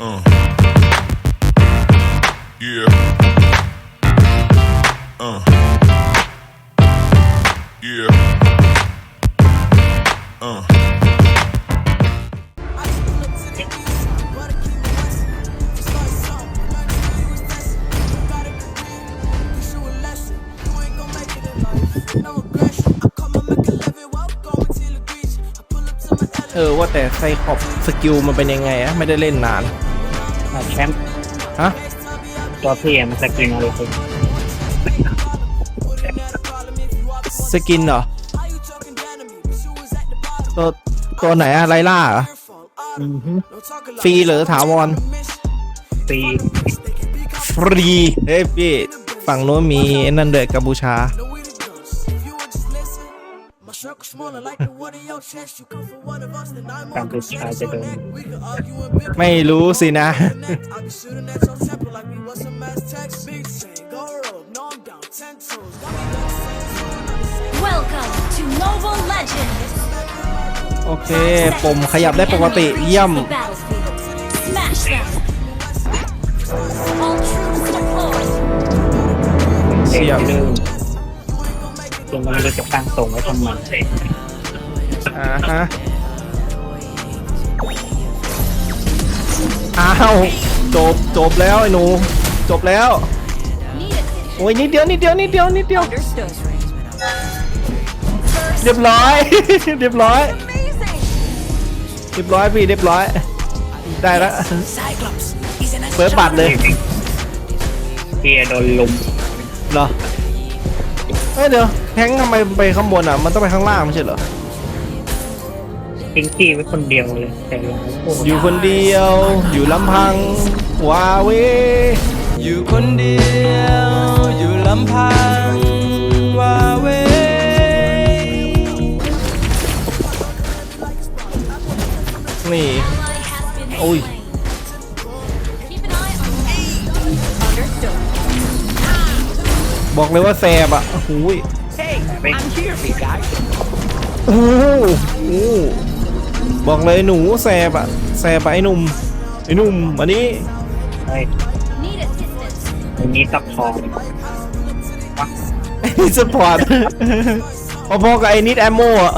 Uh. Yeah. Uh. Yeah. Uh. เออว่าแต่ไซคอบสกิลมันเป็นยังไงอะไม่ได้เล่นนาน แชมป์ฮะตัวพี่อะมันสกินอะไรคุณสกินเหรอ ตัวตัวไหนอะไลล่าเหรออือฮึฟรีหรือถาวรฟรีฟรีเฮ้ยพี่ ฝั่งโน้นมีไอ้นั่นเดือกัมพูชา My circle smaller like the one in your chest. You come for one of us, then I'm กัมพูชาจะโดน We could argue and bicker. ไม่รู้สินะ I'll be shooting at your temple like we was some Aztecs. Big chain, go rope, no I'm down, ten toes. Got me done saying Welcome to Mobile Legends! โอเค ปุ่มขยับได้ปกติเยี่ยม The battlefield. Smash them! All troops deployed! เสียบเริ่ม จนมันไม่รู้จะตั้งตรงไว้ทำไมอ่าฮะอ้าวจบจบแล้วไอ้หนู จบแล้ว Need a โอ้ยนิดเดียวนิดเดียวนิดเดียวนิดเดียว understood. เรียบร้อย เรียบร้อย Amazing! เรียบร้อยพี่เรียบร้อย ได้แล้วเปิดบัตรเลยพี่โดนลุมเหรอเอ้ยเดี๋ยว แทงทำไมไปข้างบนอะ มันต้องไปข้างล่างไม่ใช่เหรอทิ้งพี่ไว้คนเดียวเลย แต่เราโอ้โหอยู่คนเดียว อยู่ลำพังวาเวอยู่คนเดียว อยู่ลำพังวาเวนี่ Ally has been Ôi. slain. Keep an eye on Understood. บอกเลยว่าแสบอะโอ้โหยไม่โอ้โหโอ้โหบอกเลยหนูแสบอะแสบอะไอ้หนุ่มไอ้หนุ่มอันนี้ไม่ Need assistance. อันนี้ซับพอร์ตสปอร์ตพอๆกับไอ้นิดแอมโมอะ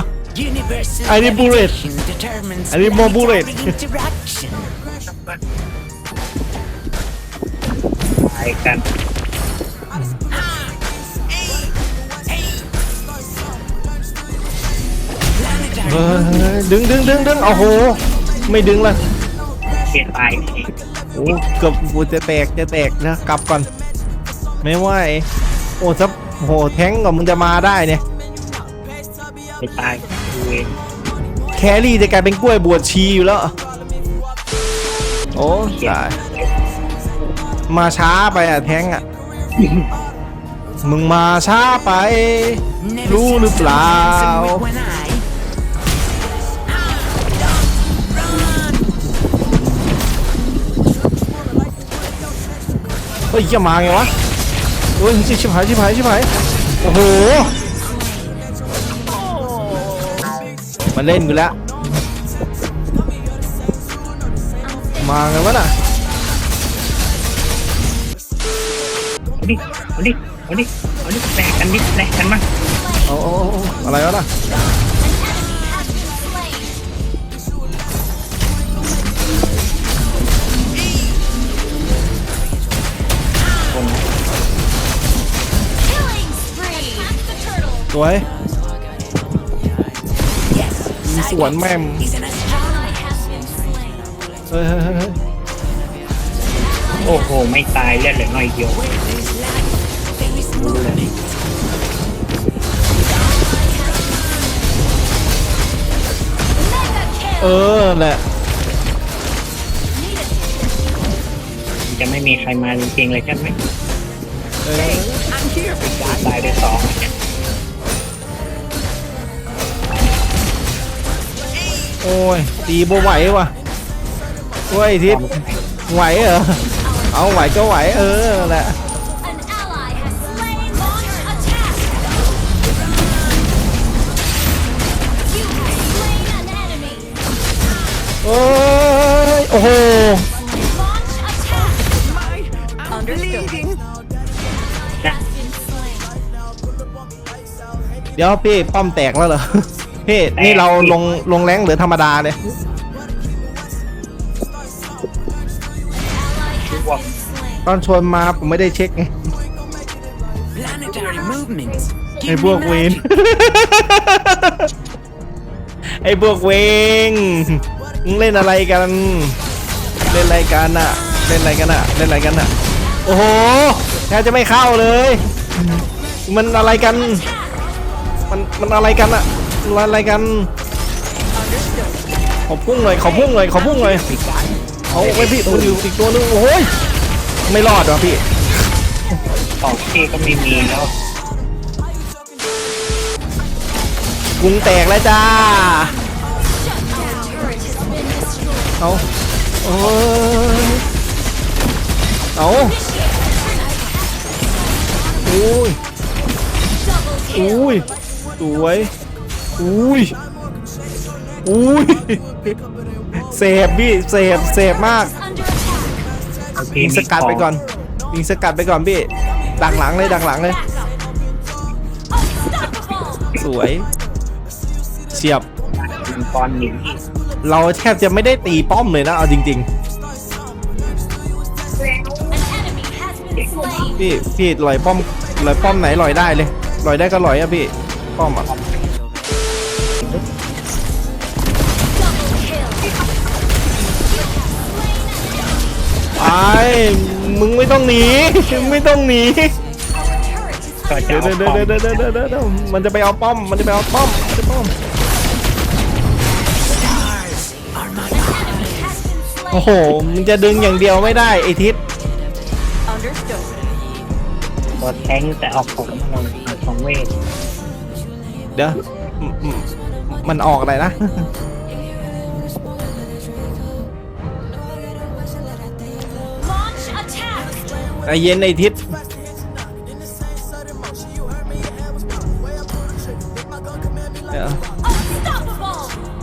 Universal I need bullet. gravitation determines I need more bullet. planetary interaction. ตายกัน เฮ้ยดึงดึงดึงดึงโอ้โห ไม่ดึงละเปลี่ยนตายเองโอ้เกือบกูจะแตกจะแตกนะกลับก่อน ไม่ไหวโอ้ถ้าโหแทงกับมึงจะมาได้เนี่ยไปตายเองแครี่จะกลายเป็นกล้วยบวชชีอยู่แล้ว โอ้ตายมาช้าไปอะแทงอะ มึงมาช้าไป Never รู้หรือเปล่า seen someone when I เฮ้ยจะมาไงวะเฮ้ยชิบชิบหายชิบหายชิบหายโอ้โหมาเล่นกูแล้วมาไงวะน่ะเอาดิเอาดิเอาดิเอาดิแลกกันดิแลกกันมาเอาเอาเอาเอาอะไรวะน่ะ สวย yes, มีสวนแม่ม he's an astronomer. Ally has been slain. เฮ้ยเฮ้ยเฮ้ยเฮ้ยโอ้โห ไม่ตายเลือดเหลือน้อยเดียว Where there's life, there is movement. เออแหละจะไม่มีใครมาจริงๆเลยใช่ไหมเออ I'm here for you. ตายไปสอง โอ้ย ตีโบไหววะเว้ยทิศไหวเหรอ เอาไหวก็ไหวเออแหละโอ้ย โอ้โห เดี๋ยวพี่ป้อมแตกแล้วเหรอ พี่นี่เราลงลงแรงหรือธรรมดาเลย Ally has been slain. ตอนชวนมาผมไม่ได้เช็คไง Planetary movements. ไอ้ Give พวก me เวน magic. ไอ้พวกเวงมึงเล่นอะไรกัน เล่นอะไรกันอะเล่นอะไรกันอะเล่นอะไรกันอะโอ้โหแทบจะไม่เข้าเลย มันอะไรกัน มันมันอะไรกันอะมัน อะไรกันขอพุ่งหน่อยขอพุ่งหน่อยขอพุ่งหน่อยเอาไว้พี่มันอยู่อีกตัวนึงโอ้ยไม่รอดว่ะพี่ของเอก็ไม่มีแล้วกรุงแตกแล้วจ้า Turret has been destroyed. เอาโอ้ยเอาอุ้ย Double kill. อุ้ยสวย อุ้ยอุ้ยเสพพี่เสพเสพมาก Under attack. โอเคยิงสกัดไปก่อนยิงสกัดไปก่อนพี่ดักหลังเลยดักหลังเลย Unstoppable. สวยเฉียบมังกรหนีเราแทบจะไม่ได้ตีป้อมเลยนะเอาจริง An enemy has been slain. ๆพี่พี่ลอยป้อมลอยป้อมไหนลอยได้เลยลอยได้ก็ลอยอะพี่ป้อมอะ ต้องหนีมึงไม่ต้องหนี Turret is ก็จะเดี๋ยวเอาเดี๋ยวขเดี๋องยวเดี๋ยวเดี๋ยวเดี๋ยวมันจะไปเอาป้อม มันจะไปเอาป้อมมันจะป้อม Are my has been โอ้ slain. โห มันจะดึงอย่างเดียวไม่ได้ไอทิศ Understood. ตัวแทงแต่ออกของเราเอาของเวทเดี๋ยวอืมอืมมันออกอะไรนะ ใจเย็นไอทิศเดี๋ยว Unstoppable.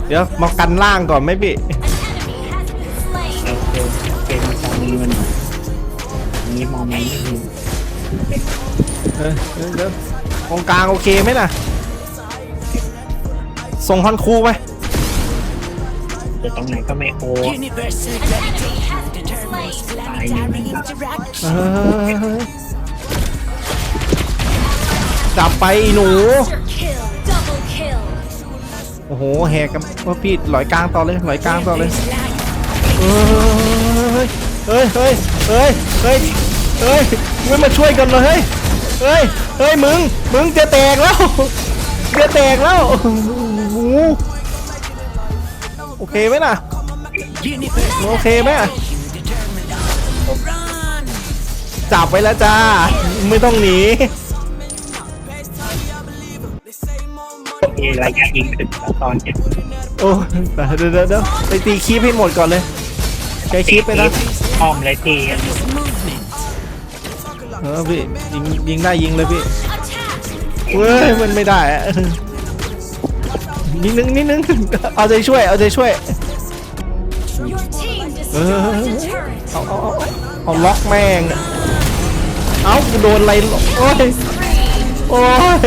เดี๋ยวมากันล่างก่อนไหมพี่ An enemy has been slain. เราเจอเป็นตอนนี้มันอันนี้มองไม่เห็นเออเดี๋ยวเดี๋ยวตรงกลางโอเคไหมน่ะ ส่งฮอนคูไปจะตรงไหนก็ไม่โอ universal An เอ interaction. อจับไปอีหนู โอ้โหแหกกันว่าพี่หลอยกลางต่อเลยหลอยกลางต่อเลยเฮ้ยเฮ้ย เฮ้ย เฮ้ย เฮ้ย เฮ้ยมึงมาช่วยกันเลยเฮ้ย เฮ้ย เฮ้ย มึง มึงจะแตกแล้ว จะแตกแล้วโอ้โหโอเคไหมน่ะ โอเคไหมอะ จับไว้แล้วจ้า ไม่ต้องหนีโอเคระยะยิงถึงแล้วตอนเจ็ดโอ้เดี๋ยวเดี๋ยวเดี๋ยวไปตีคีปให้หมดก่อนเลยใช้คีปไปนะอ้อมเลยที This movement. เออพี่ยิงยิงได้ยิงเลยพี่ Attack. เว้ยมันไม่ได้อะนิดนึงนิดนึงเอาใจช่วยเอาใจช่วย Your team Uh. destroyed a turret. เอาเอาเอาเอาล็อกแม่งเอากูโดนอะไรโอ้ยโอ้ย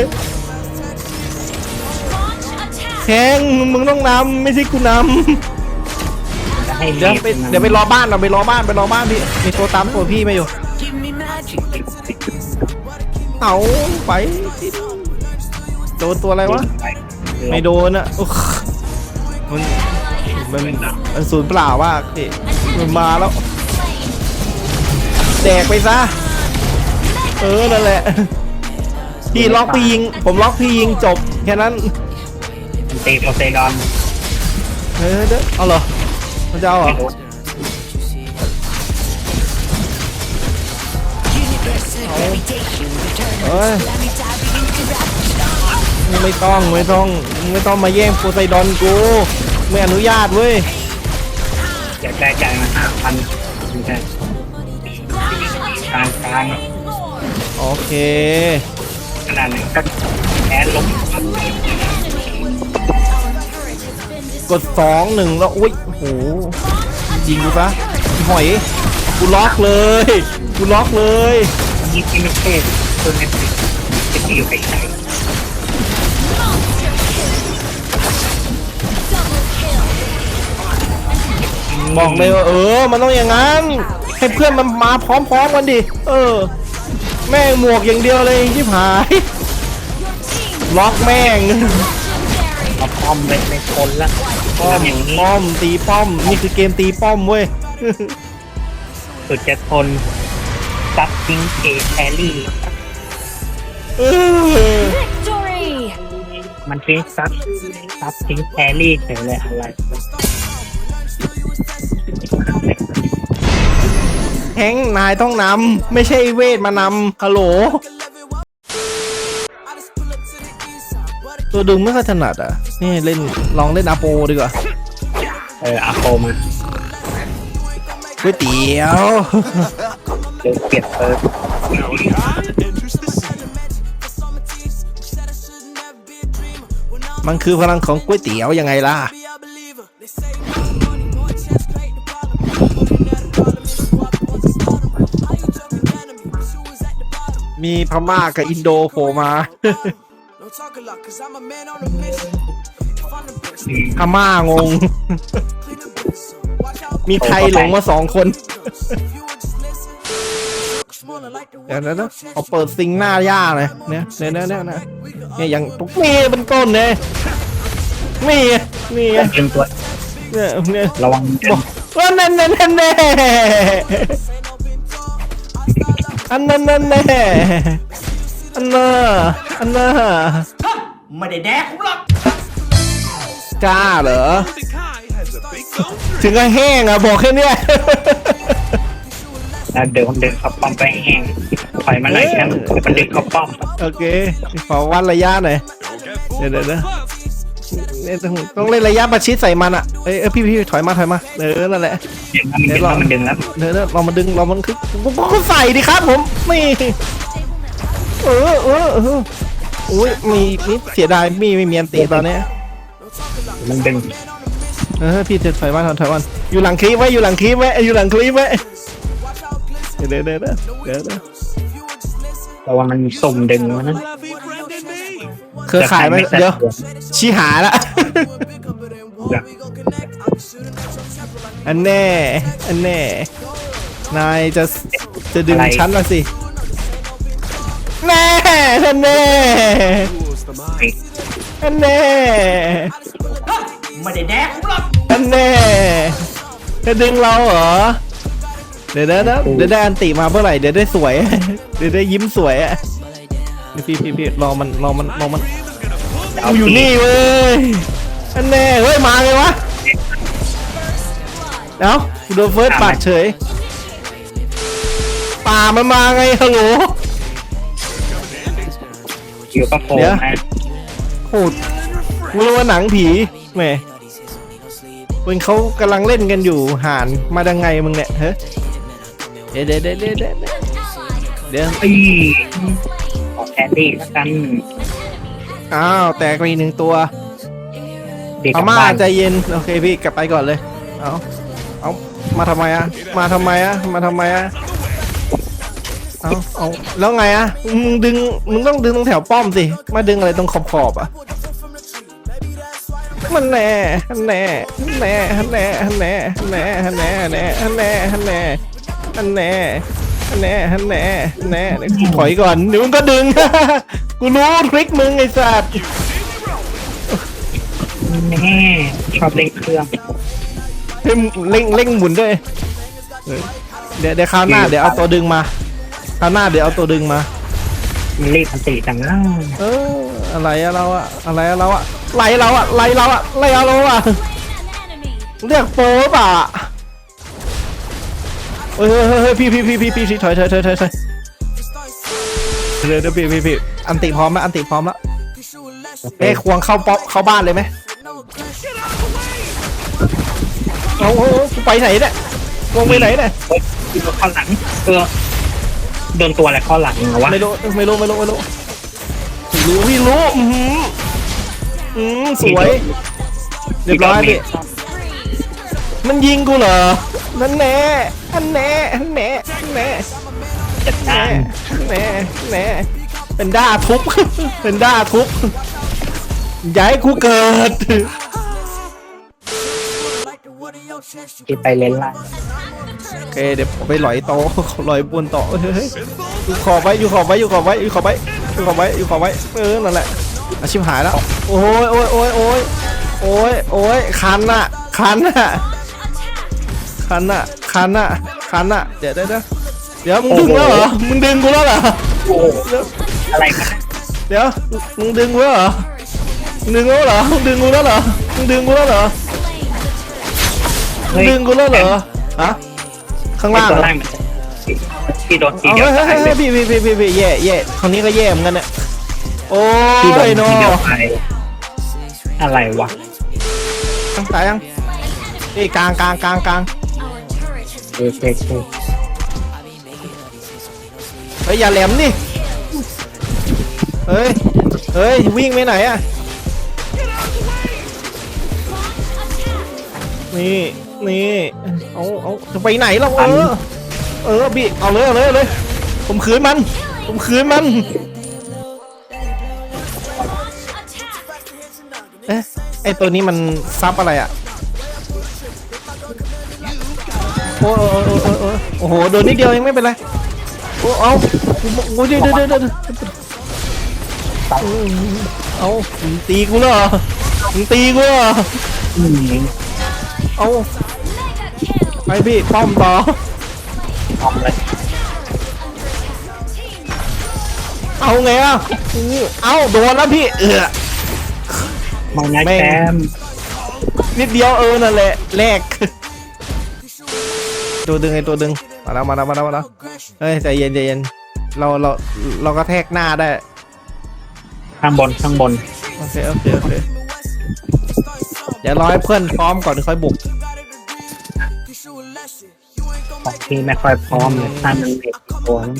Launch attack. แทงมึงต้องนำไม่ใช่กูนำเดี๋ยวไปเดี๋ยวไปรอบ้านเราไปรอบ้านไปรอบ้านพี่มีตัวตามตัวพี่มาอยู่เอาไปโดนตัวอะไรวะไม่โดนอะอุ๊ย มัน Ally has มันมันสูญเปล่ามากพี่มันมาแล้ว slain. แดกไปซะเออนั่นแหละพี่ล็อกพี่ยิง ผมล็อกพี่ยิงจบแค่นั้นมันตีโพไซดอนเออเด้อเอาเหรอมันจะเอาเหรอไม่รู้ Universal gravitation เอ้ย determines planetary interaction. ไม่ต้องไม่ต้องไม่ต้องมาแย่งโพไซดอนกู ไม่อนุญาตเว้ยอยากได้จ่ายมาห้าพันไม่ใช่ Launch กลาง attack. กลาง Lord. โอเคขนาดไหนก็แพ้ลง Our turret has been กดสองหนึ่งแล้วอุ้ยโอ้โหยิงกูซะหอยกูล็อกเลยกูล็อกเลยนี่ที่ไม่เทศตัวนี้จะอยู่ไกล บอกเลยว่าเออ มันต้องอย่างนั้น ให้เพื่อนมันมาพร้อมๆกันดิ เออ แม่งหมวกอย่างเดียวเลยชิบหาย ล็อกแม่งเอาป้อมไปในคนละป้อมทำอย่างนี้ป้อมตีป้อม นี่คือเกมตีป้อมเว้ยสุดจะทนซับทิ้งเอแครี่เออ Victory! มันทิ้งซับซับทิ้งแครี่เฉยเลยอะไร แฮงค์นายต้องนำ ไม่ใช่เวทมานำฮัลโหล ตัวดึงไม่ค่อยถนัดอะ นี่เล่นลองเล่นอาโปดีกว่าเอออาโคมาก๋วยเตี๋ยว เดี๋ยวเปลี่ยนเปิร์มันคือพลังของก๋วยเตี๋ยวยังไงล่ะ มีพม่ากับอินโดโผล่มา Don't talk a lot, cause I'm a man on a mission. If I'm the best, พม่างง clean the business. Watch out, มีไทยหลงมาสองคน if you would just listen. Smaller like the เดี๋ยว one นะ in นะ your chest. เอาเปิดซิงหน้าย่าเลยเนี่ยเนี่ยเนี่ยเนี่ยเนี่ยเนี่ยอย่างตุ๊กนี่เป็นต้นเนี่ยนี่ไงนี่ไงเตรียมตัวเนี่ยเนี่ยระวังบอกว่านั่นนั่นนั่นแน่ อันนั้นนั่นแน่อันน่ะอันน่ะไม่ได้แดกผมหรอกกล้าเหรอ ถึงก็แห้งอะ บอกแค่เนี้ยแล้วเดินเดินเข้าป้อมไปแห้งถอยมาหน่อยแค่เดี๋ยวมันดึงเข้าป้อมโอเคขอวัดระยะหน่อยเดี๋ยวเดี๋ยว เดี๋ยวเนี่ยต้องต้องเล่นระยะประชิดใส่มันอะเอ้ยเอ้ยพี่พี่ถอยมาถอยมาเออนั่นแหละดึงแล้วมันดึงแล้วมันดึงแล้วเดี๋ยวเดี๋ยวเรามาดึงเรามันคือก็ใส่ดิครับผมนี่เออเออเอออุ้ยมีนี่เสียดายมีไม่มีอันตีตอนเนี้ยมันดึงเออพี่จะถอยมาถอยถอยมาอยู่หลังคลิปไว้อยู่หลังคลิปไว้อยู่หลังคลิปไว้เดี๋ยวเดี๋ยวเดี๋ยวเดี๋ยวเดี๋ยวเดี๋ยวระวังมันสุ่มดึงมันนะ เครือข่ายไหมเดี๋ยวชี้หาละอันแน่ อันแน่ นายจะจะดึงชั้นละสิ แน่อันแน่ อันแน่ไม่ได้แดกผมหรอกอันแน่จะดึงเราเหรอ เดี๋ยวนะเดี๋ยวได้อันติมาเมื่อไหร่เดี๋ยวได้สวย เดี๋ยวได้ยิ้มสวยอะ พี่พี่พี่รอมันรอมันรอมันเอากูอยู่นี่เว้ยอันแน่เฮ้ยมาไงวะเอ้ากูโดนเฟิร์สปัดเฉยป่ามันมาไงฮัลโหลอยู่ก็โผล่เดี๋ยวมาโหดกูรู้ว่าหนังผีแหมเป็นเขากำลังเล่นกันอยู่ห่านมาดังไงมึงเนี่ยเฮ้ยเดี๋ยวเดี๋ยวเดี๋ยวเดี๋ยวเดี๋ยวเดี๋ยวอี ขอแคดดี้แล้วกันอ้าวแตกไปอีกหนึ่งตัวเด็กพกลับม่าบ้านใจเย็นโอเคพี่กลับไปก่อนเลยเอาเอามาทำไมอะมาทำไมอะมาทำไมอะเอาเอาแล้วไงอะมึงดึงมึงต้องดึงตรงแถวป้อมสิมาดึงอะไรตรงขอบขอบๆอะมันแน่ฮันแน่ฮันแน่ฮันแน่ฮันแน่ฮันแน่ฮันแน่ฮันแน่ฮันแน่ฮันแน่ฮันแน่ฮัน แน่ฮันแน่ฮันแน่เดี๋ยวกูถอยก่อนเดี๋ยวมึงก็ดึง กูรู้ทริคมึงไอ้สัตว์แม่ชอบเล่นเครื่องเฮ้ยเร่งเร่งหมุนด้วยเออเดี๋ยวเดี๋ยวคราวหน้าเดี๋ยวเอาตัวดึงมาคราวหน้าเดี๋ยวเอาตัวดึงมามันรีบมันตีจังล่าเอออะไรอะเราอะอะไรอะเราอะไล่เราอะไล่เราอะไล่เราอะ An enemy! เรียกโป๊ะป่ะเฮ้ยเฮ้ยเฮ้ยเฮ้ยพี่พี่พี่พี่พี่ถอยถอยถอยถอยถอยเดี๋ยวเดี๋ยวพี่พี่พี่อันติพร้อมแล้วอันติพร้อมแล้วเอ้ยควงเข้าป๊อปเข้าบ้านเลยไหมเอาเอาเอากูไปไหนเนี่ยควงไปไหนเนี่ยเฮ้ยโดนเข้าหลังเออโดนตัวอะไรเข้าหลังเหรอวะไม่รู้ไม่รู้ไม่รู้ไม่รู้ไม่รู้พี่รู้อือหืออืมสวยเรียบร้อยพี่มันยิงกูเหรอ นั่นแน่อันแน่อันแน่อันแน่จัดแน่การแน่แน่เป็นด้าทุบ เป็นด้าทุบอย่าให้กูเกิด ที่ไปเลนล่างโอเคเดี๋ยวผมไปหลอยโตหลอยบนต่อเฮ้ยเฮ้ยอยู่ขอบไว้อยู่ขอบไว้อยู่ขอบไว้อยู่ขอบไว้อยู่ขอบไว้อยู่ขอบไว้เออนั่นแหละอาชิมหายแล้วโอ้ยโอ้ยโอ้ยโอ้ยโอ้ยโอ้ยคันอะคันอะ คันอะคันอะคันอะเดี๋ยวเดี๋ยวเดี๋ยวเดี๋ยวมึงดึงแล้วเหรอ มึงดึงกูแล้วเหรออะไรกันนะเดี๋ยว มึงดึงกูแล้วเหรอ มึงดึงกูแล้วเหรอ มึงดึงกูแล้วเหรอ มึงดึงกูแล้วเหรอเฮ้ยดึงกูแล้วเหรอฮะข้างไอ้ล่างตัวเหรอล่างมันที่โดนทีเอาเดียวเฮ้ยตายเฮ้ยเลเฮ้ยยพี่พี่พี่พี่พี่แย่แย่คนนี้ก็แย่เหมือนกันเนี่ยโอ้ที่โดนยโนทีเดียวตายอะไรวะตายยังนี่กลางกลางกลางกลาง เออเออเออเฮ้ยอย่าแหลมนี่เฮ้ยเฮ้ยวิ่งไปไหนอะนี่นี่เอาเอาจะไปไหนเราเออเออบีเอาเลยเอาเลยเอาเลยผมคืนมัน ผมคืนมันเอ๊ะไอตัวนี้มันซับอะไรอะ โอ้โอ้โอ้โอ้โอ้โหโดนนิดเดียวยังไม่เป็นไรโอ้เอาโอ้เดี๋ยเดี๋ยวเดี๋ยวเดี๋ยวเอาตีกูเหรอมึงตีกูเหรอเอาไปพี่ป้อมต่อทำเลยเอาไงอะเอาโดนแล้วพี่เออมานะแม่งแชมนิดเดียวเออนั่นแหละแรก ตัวดึงไอ้ตัวดึงมาแล้วมาแล้วมาแล้วมาแล้วเฮ้ยใจเย็นใจเย็นเราเราเราก็แทกหน้าได้ข้างบนข้างบนโอเคโอเคโอเคเดี๋ยวรอให้เพื่อนพร้อมก่อนค่อยบุกของที่ไม่ค่อยพร้อมเลยถ้ามันเด็กตัวนั้น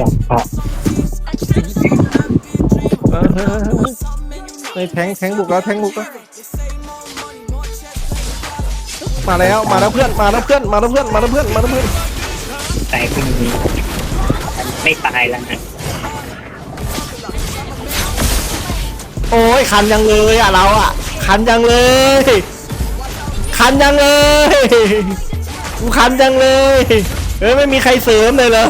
ดอกเกาะเออเออเออเฮ้ยแทงแทงบุกแล้วแทงบุกแล้ว มาแล้วมาแล้วเพื่อนมาแล้วเพื่อนมาแล้วเพื่อนมาแล้วเพื่อนมาแล้วเพื่อนแต่ก็มีมันไม่ตายแล้วนะโอ้ยคันยังเลยอะเราอะคันยังเลยคันยังเลยกูคันยังเลยเฮ้ยไม่มีใครเสริมเลยเหรอ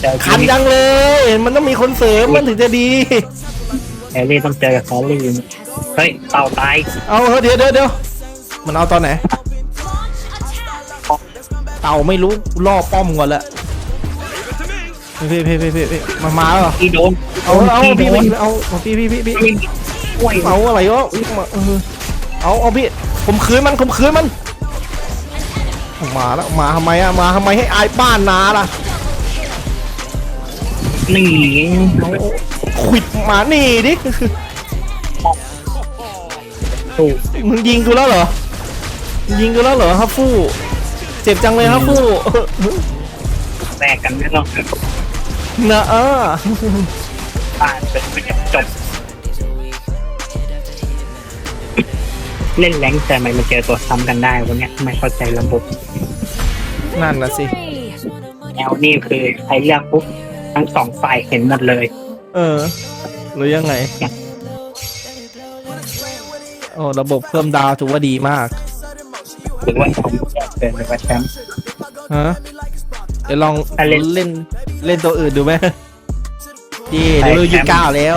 เจอคันยังเลย มันต้องมีคนเสริมมันถึงจะดีแฮร์รี่ต้องเจอกับคอลลี่ เฮ้ยเต่าตายเอาเถอะเดี๋ยวเดี๋ยวเดี๋ยวมันเอาตอนไหน เต่าไม่รู้ล่อป้อมก่อนละพี่พี่พี่พี่พี่มันมาแล้วเหรอที่โดนเอาเอาที่พี่โดนพี่เอาเอาพี่พี่พี่พี่ไม่มีช่วยเอาอะไรวะอุ๊ยมาเออเอาเอาพี่ผมคืนมันผมคืนมันมาแล้วมาทำไมอะมาทำไมให้อายบ้านนาล่ะหนีเอาขวิดหมานี่ดิ ถูกมึงยิงกูแล้วเหรอมึงยิงกูแล้วเหรอฮัฟฟู่เจ็บจังเลยฮัฟฟู่แลกกันไม่ต้องนะเออบ้านเป็นไม่จบ เล่นแรงแต่ทำไมมันเจอตัวซ้ำกันได้วันเนี้ยไม่เข้าใจระบบนั่นนะสิแนวนี่คือใครเลือกปุ๊บทั้งสองฝ่ายเห็นหมดเลย เออหรือยังไง โอ้ระบบเพิ่มดาวถือว่าดีมากหรือว่าผมแยกเกินไปว่าแชมป์ฮะเดี๋ยวลองอะเล่นเล่นเล่นตัวอื่นดูไหมพี่ไปเดี๋ยวแคมป์ยี่สิบเก้าแล้ว